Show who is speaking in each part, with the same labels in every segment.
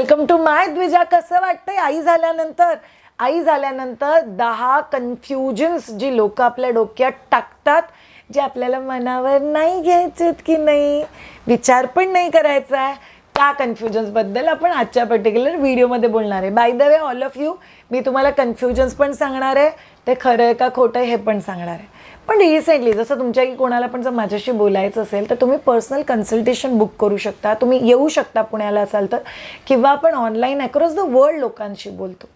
Speaker 1: Welcome to माय द्विजा. कसं वाटतंय आई झाल्यानंतर? आई झाल्यानंतर दहा कन्फ्युजन्स जी लोक आपल्या डोक्यात टाकतात जे आपल्याला मनावर नाही घ्यायचेत की नाही विचार पण नाही करायचा. आहे त्या कन्फ्युजन्सबद्दल आपण आजच्या पर्टिक्युलर व्हिडिओमध्ये बोलणार आहे. By the way all of you मी तुम्हाला कन्फ्युजन्स पण सांगणार आहे ते खरं आहे का खोटं हे पण सांगणार आहे. पण रिसेंटली जसं तुमच्या की कोणाला पण जर माझ्याशी बोलायचं असेल तर तुम्ही पर्सनल कन्सल्टेशन बुक करू शकता. तुम्ही येऊ शकता पुण्याला असाल तर. किंवा आपण ऑनलाईन अक्रॉस द वर्ल्ड लोकांशी बोलतो.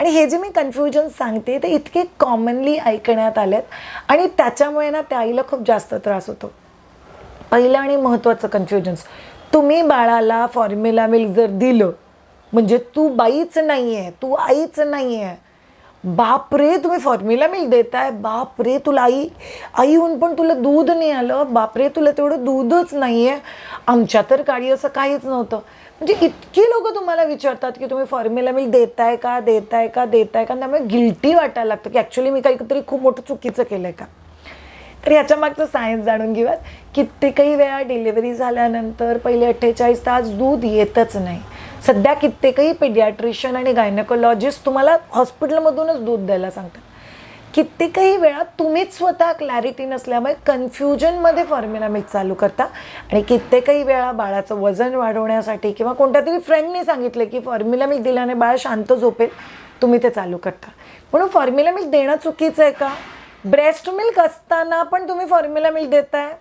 Speaker 1: आणि हे जे मी कन्फ्युजन सांगते ते इतके कॉमनली ऐकण्यात आलेत. आणि त्याच्यामुळे ना त्या आईला खूप जास्त त्रास होतो. पहिलं आणि महत्त्वाचं कन्फ्युजन्स तुम्ही बाळाला फॉर्म्युला मिल्क जर दिलं म्हणजे तू बाईच नाही आहे तू आईच नाही आहे बापरे तुम्ही फॉर्म्युला मिल्क देताय. बापरे तुला आई आई होऊन पण तुला दूध नाही आलं. बापरे तुला तेवढं दूधच नाही आहे आमच्या तर काळी असं काहीच नव्हतं. म्हणजे इतकी लोक तुम्हाला विचारतात की तुम्ही फॉर्म्युला मिल्क देताय का देताय का देताय का? त्यामुळे गिल्टी वाटायला लागतं की ॲक्च्युली मी काहीतरी खूप मोठं चुकीचं केलं आहे का? तर ह्याच्या मागचं सायन्स जाणून घेऊयात. कित्येकही वेळा डिलिव्हरी झाल्यानंतर पहिले अठ्ठेचाळीस तास दूध येतच नाही. सध्या कित्येकही पेडियाट्रिशियन आणि गायनकोलॉजिस्ट तुम्हाला हॉस्पिटलमधूनच दूध द्यायला सांगतात. कित्येकही वेळा तुम्हीच स्वतः क्लॅरिटी नसल्यामुळे कन्फ्युजनमध्ये फॉर्म्युला मिल्क चालू करता. आणि कित्येकही वेळा बाळाचं वजन वाढवण्यासाठी किंवा कोणत्या तरी फ्रेंडने सांगितलं की फॉर्म्युला मिल्क दिल्याने बाळ शांत झोपेल तुम्ही ते चालू करता. म्हणून फॉर्म्युला मिल्क देणं चुकीचं आहे का? ब्रेस्ट मिल्क असताना पण तुम्ही फॉर्म्युला मिल्क देताय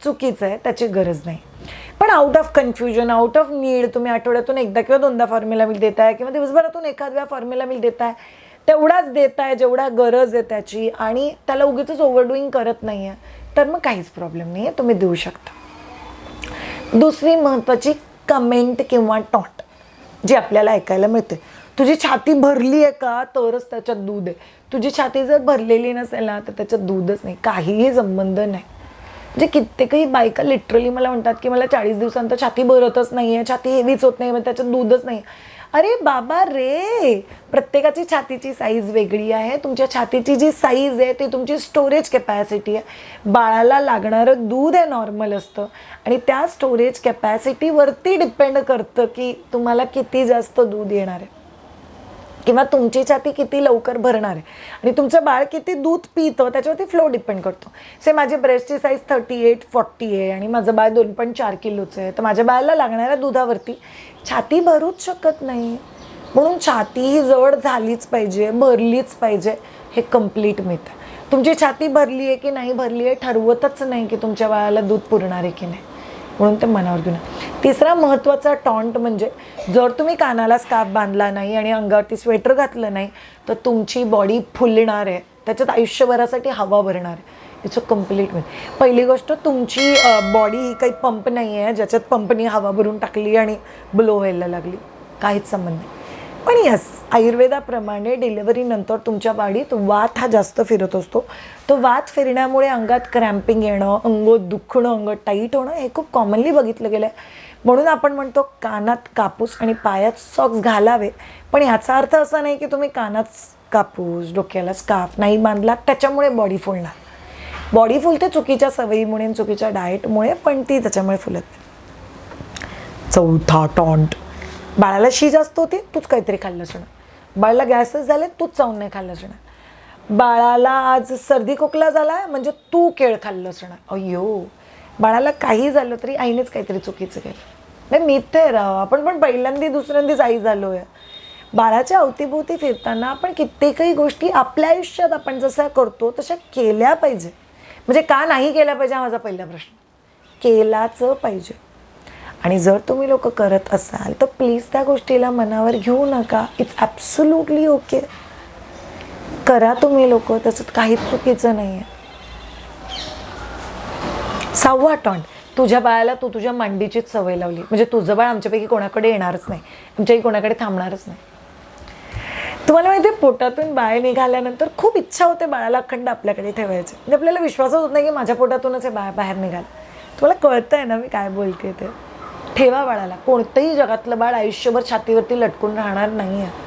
Speaker 1: चुकीचं आहे त्याची गरज नाही. पण out of confusion out of need तुम्ही आठवड्यातून एकदा किंवा दोनदा फॉर्म्युला मिल देताय किंवा दिवसभरातून एखाद वेळा फॉर्म्युला मिल देताय तेवढाच देताय जेवढा गरज आहे त्याची आणि त्याला उगीच ओव्हरडुईंग करत नाही आहे तर मग काहीच प्रॉब्लेम नाही आहे तुम्ही देऊ शकता. दुसरी महत्त्वाची कमेंट किंवा टॉट जी आपल्याला ऐकायला मिळते. तुझी छाती भरली आहे का? तरच त्याच्यात दूध आहे. तुझी छाती जर भरलेली नसेल ना तर त्याच्यात दूधच नाही. काहीही संबंध नाही. म्हणजे कित्येकही बायका लिटरली मला म्हणतात की मला चाळीस दिवसांत छाती भरतच नाही आहे छाती हेवीच होत नाही मग म्हणजे त्याच्यात दूधच नाही अरे बाबा रे! प्रत्येकाची छातीची साईज वेगळी आहे. तुमच्या छातीची जी साईज आहे ती तुमची स्टोरेज कॅपॅसिटी आहे. बाळाला लागणारं दूध हे नॉर्मल असतं. आणि त्या स्टोरेज कॅपॅसिटीवरती डिपेंड करतं की तुम्हाला किती जास्त दूध येणार आहे. किंवा तुमची छाती किती लवकर भरणार आहे? आणि तुमचं बाळ किती दूध पितं त्याच्यावरती फ्लो डिपेंड करतो. से माझी ब्रेस्टची साईज थर्टी एट फॉर्टी आहे आणि माझं बाळ दोन पॉईंट चार किलोचं आहे. तर माझ्या बाळाला लागणाऱ्या दुधावरती छाती भरूच शकत नाही. म्हणून छाती ही जवळ झालीच पाहिजे भरलीच पाहिजे हे कंप्लीट मिथ आहे. तुमची छाती भरली आहे की नाही भरली आहे ठरवतच नाही की तुमच्या बाळाला दूध पुरणार आहे की नाही. म्हणून ते मनावर घेऊन तिसरा महत्त्वाचा टॉन्ट म्हणजे जर तुम्ही कानाला स्कार्फ बांधला नाही आणि अंगावरती स्वेटर घातलं नाही तर तुमची बॉडी फुलणार आहे. त्याच्यात आयुष्यभरासाठी हवा भरणार आहे. इट्स अ कंप्लीट मिथ पहिली गोष्ट तुमची बॉडी ही काही पंप नाही आहे ज्याच्यात पंपनी हवा भरून टाकली आणि ब्लो व्हायला लागली. काहीच संबंध नाही. पण यस आयुर्वेदाप्रमाणे डिलिव्हरीनंतर तुमच्या बाडीत वात हा जास्त फिरत असतो. तो वात फिरण्यामुळे अंगात क्रॅम्पिंग येणं अंग दुखणं अंग टाईट होणं हे खूप कॉमनली बघितलं गेलं आहे म्हणून आपण म्हणतो कानात कापूस आणि पायात सॉक्स घालावे. पण याचा अर्थ असा नाही की तुम्ही कानात कापूस डोक्याला स्काफ नाही बांधला त्याच्यामुळे बॉडी फुलणार. बॉडी फुलते चुकीच्या सवयीमुळे चुकीच्या डाएटमुळे पण ती त्याच्यामुळे फुलत नाही. चौथा टॉन्ट बाळाला शी जास्त होती तूच काहीतरी खाल्लं असणार बाळाला गॅसच झाले तूच चावून नाही खाल्लं असणार बाळाला आज सर्दी खोकला झाला म्हणजे तू केळ खाल्लं असणार अय्यो बाळाला काही झालं तरी आईनेच काहीतरी चुकीचं केलं. नाही मी ते राव आपण पण पहिल्यांदी दुसऱ्यांदीच आई झालो आहे बाळाच्या अवतीभोवती फिरताना आपण कित्येकही गोष्टी आपल्या आयुष्यात आपण जशा करतो तशा केल्या पाहिजे. म्हणजे का नाही केल्या पाहिजे हा माझा पहिला प्रश्न. केलाच पाहिजे. आणि जर तुम्ही लोक करत असाल तर प्लीज त्या गोष्टीला मनावर घेऊ नका. इट्स ॲब्सोल्युटली ओके करा तुम्ही लोक तसं काहीच चुकीचं नाही आहे सहावा टॉन तुझ्या बाळाला तू तुझ्या मांडीचीच सवय लावली. म्हणजे तुझं बाळ आमच्यापैकी कोणाकडे येणारच नाही. आमच्याही कोणाकडे थांबणारच नाही. तुम्हाला माहिती आहे पोटातून बाळ निघाल्यानंतर खूप इच्छा होते बाळाला अखंड आपल्याकडे ठेवायचे. म्हणजे आपल्याला विश्वासच होत नाही की माझ्या पोटातूनच हे बाळ बाहेर निघाल. तुम्हाला कळतंय ना मी काय बोलते ते? ठेवा बाळाला. कोणतंही जगातलं बाळ आयुष्यभर छातीवरती लटकून राहणार नाही आहे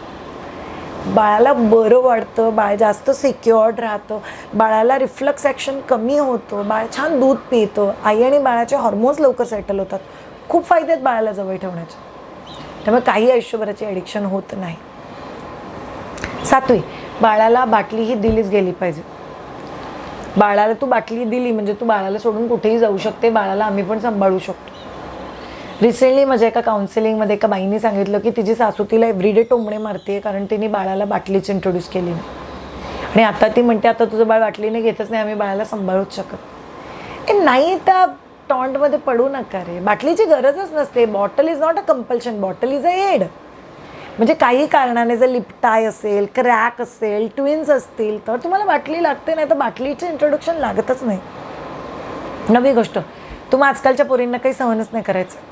Speaker 1: बाळाला बरं वाटतं बाळ जास्त सिक्युअर्ड राहतं बाळाला रिफ्लक्स ॲक्शन कमी होतं बाळ छान दूध पितं आई आणि बाळाचे हॉर्मोन्स लवकर सेटल होतात. खूप फायदे आहेत बाळाला जवळ ठेवण्याचे. त्यामुळे काही आयुष्यभराचे ॲडिक्शन होत नाही. सातवी बाळाला बाटली ही दिलीच गेली पाहिजे. बाळाला तू बाटली दिली म्हणजे तू बाळाला सोडून कुठेही जाऊ शकते बाळाला आम्ही पण सांभाळू शकतो. रिसेंटली माझ्या एका काउन्सिलिंगमध्ये एका बाईंनी सांगितलं की तिची सासू तिला एव्हरीडे टोमणे मारते कारण तिने बाळाला बाटलीच इंट्रोड्यूस केली नाही. आणि आता ती म्हणते आता तुझं बाळ बाटलीने घेतच नाही आम्ही बाळाला सांभाळूच शकत ए नाही त्या टॉन्टमध्ये पडू नका रे. बाटलीची गरजच नसते. Bottle is not a compulsion bottle is a aid म्हणजे काही कारणाने जर लिपटाय असेल क्रॅक असेल ट्विन्स असतील तर तुम्हाला बाटली लागते नाही तर बाटलीचे इंट्रोडक्शन लागतच नाही. नवी गोष्ट. तुम्ही आजकालच्या पोरींना काही सहनच नाही करायचं.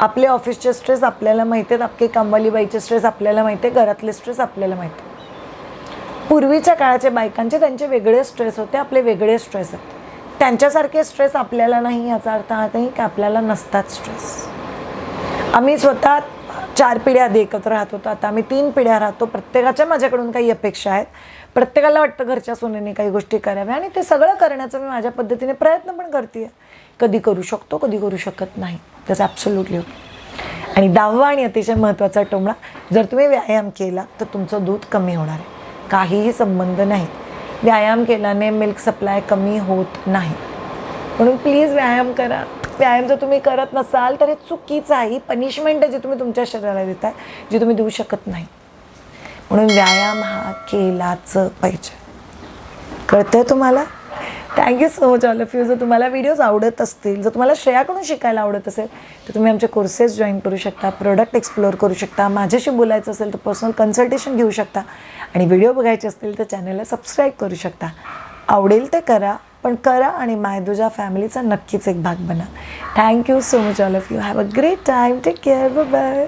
Speaker 1: आपले ऑफिसचे स्ट्रेस आपल्याला माहिती आहेत आपली कामवाली बाईचे स्ट्रेस आपल्याला माहिती आहे घरातले स्ट्रेस आपल्याला माहिती आहे पूर्वीच्या काळाच्या बायकांचे त्यांचे वेगळे स्ट्रेस होते आपले वेगळे स्ट्रेस आहेत. त्यांच्यासारखे स्ट्रेस आपल्याला नाही याचा अर्थ हा नाही की आपल्याला नसतात स्ट्रेस. आम्ही स्वतः चार पिढ्या आधी एकत्र राहत होतो आता आम्ही तीन पिढ्या राहतो प्रत्येकाच्या माझ्याकडून काही अपेक्षा आहेत. प्रत्येकाला वाटतं घरच्या सोनेने काही गोष्टी कराव्या आणि ते सगळं करण्याचा मी माझ्या पद्धतीने प्रयत्न पण करते कधी करू शकतो कधी करू शकत नाही. त्याचं ॲब्सोल्युटली ओके आणि दहावा आणि अतिशय महत्त्वाचा टोमळा जर तुम्ही व्यायाम केला तर तुमचं दूध कमी होणार आहे. काहीही संबंध नाही. व्यायाम केल्याने मिल्क सप्लाय कमी होत नाही. म्हणून प्लीज व्यायाम करा. व्यायाम जर तुम्ही करत नसाल तर हे चुकीचं आहे. पनिशमेंट आहे जी तुम्ही तुमच्या शरीराला देताय जी तुम्ही देऊ शकत नाही. म्हणून व्यायाम हा केलाच पाहिजे. कळतंय तुम्हाला? Thank you so much all of you जर तुम्हाला व्हिडिओज आवडत असतील जर तुम्हाला श्रेयाकडून शिकायला आवडत असेल तर तुम्ही आमचे कोर्सेस जॉईन करू शकता प्रोडक्ट एक्सप्लोअर करू शकता माझ्याशी बोलायचं असेल तर पर्सनल कन्सल्टेशन घेऊ शकता आणि व्हिडिओ बघायचे असतील तर चॅनलला सबस्क्राईब करू शकता. आवडेल ते करा पण करा आणि मायदुजा फॅमिलीचा नक्कीच एक भाग बना. Thank you so much all of you have a great time take care bye